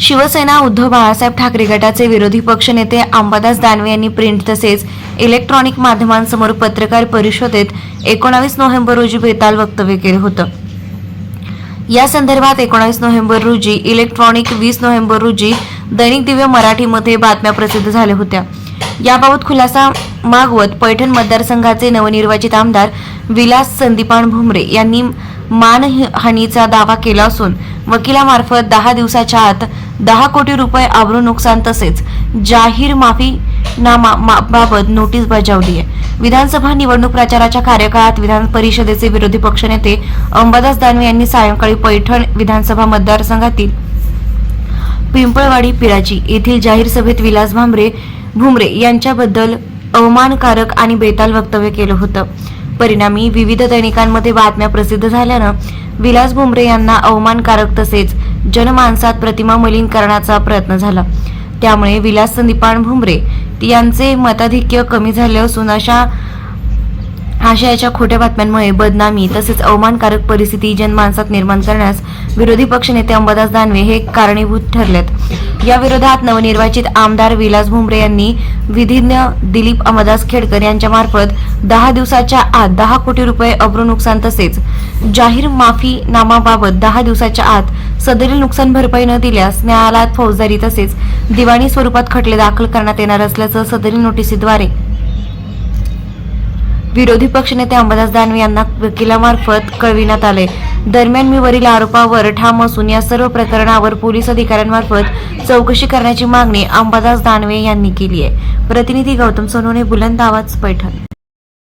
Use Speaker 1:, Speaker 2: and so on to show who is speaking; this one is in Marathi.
Speaker 1: शिवसेना उद्धव बाळासाहेब ठाकरे गटाचे विरोधी पक्षनेते अंबादास दानवे यांनी प्रिंट तसेच इलेक्ट्रॉनिक माध्यमांसमोर पत्रकार परिषदेत एकोणावीस नोव्हेंबर रोजी बेताल वक्तव्य केलं होतं. या संदर्भात एकोणावीस नोव्हेंबर रोजी इलेक्ट्रॉनिक वीस नोव्हेंबर रोजी दैनिक दिव्य मराठीमध्ये बातम्या प्रसिद्ध झाल्या होत्या. याबाबत खुलासा मागवत पैठण मतदारसंघाचे नवनिर्वाचित आमदार विलास संदीपान भुमरे यांनी मानहानीचा दावा केला असून वकिलामार्फत दहा दिवसाच्या आत दहा कोटी रुपये आवरू नुकसान तसेच जाहीर माफी बाबत नोटीस बजावली आहे. विधानसभा निवडणूक प्रचाराच्या कार्यकाळात विधान परिषदेचे विरोधी पक्षनेते अंबादास दानवे यांनी सायंकाळी पैठण विधानसभा मतदारसंघातील पिंपळवाडी पिराची येथील जाहीर सभेत विलास भांबरे भुमरे यांच्याबद्दल अवमानकारक आणि बेताल वक्तव्य केलं होतं. परिणामी विविध दैनिकांमध्ये बातम्या प्रसिद्ध झाल्यानं विलास भुमरे यांना अवमानकारक तसेच जनमानसात प्रतिमा मलिन करण्याचा प्रयत्न झाला. त्यामुळे विलास संदीपान भुमरे यांचे मताधिक्य कमी झाले असून अशा आशयाच्या खोट्या बातम्यांमुळे बदनामी तसेच अवमानकारक परिस्थिती जनमानसात निर्माण करण्यास विरोधी पक्षनेते अंबादास दानवे हे कारणीभूत ठरलेत. या विरोधात नवनिर्वाचित आमदार विलास भुमरे यांनी विधिज्ञ दिलीप अमदास खेडकर यांच्या मार्फत दहा दिवसाच्या आत दहा कोटी रुपये अब्रू नुकसान तसेच जाहीर माफी नामाबाबत दहा दिवसाच्या आत सदरील नुकसान भरपाई न दिल्यास न्यायालयात फौजदारी तसेच दिवाणी स्वरूपात खटले दाखल करण्यात येणार असल्याचं सदरील नोटिसीद्वारे विरोधी पक्षनेते अंबादास दानवे यांना वकिलामार्फत कळविण्यात आले दरम्यान मी वरील आरोपावर ठाम असून या सर्व प्रकरणावर पोलीस अधिकाऱ्यांमार्फत चौकशी करण्याची मागणी अंबादास दानवे यांनी केली आहे. प्रतिनिधी गौतम सोनवणे बुलंद आवाज पैठण.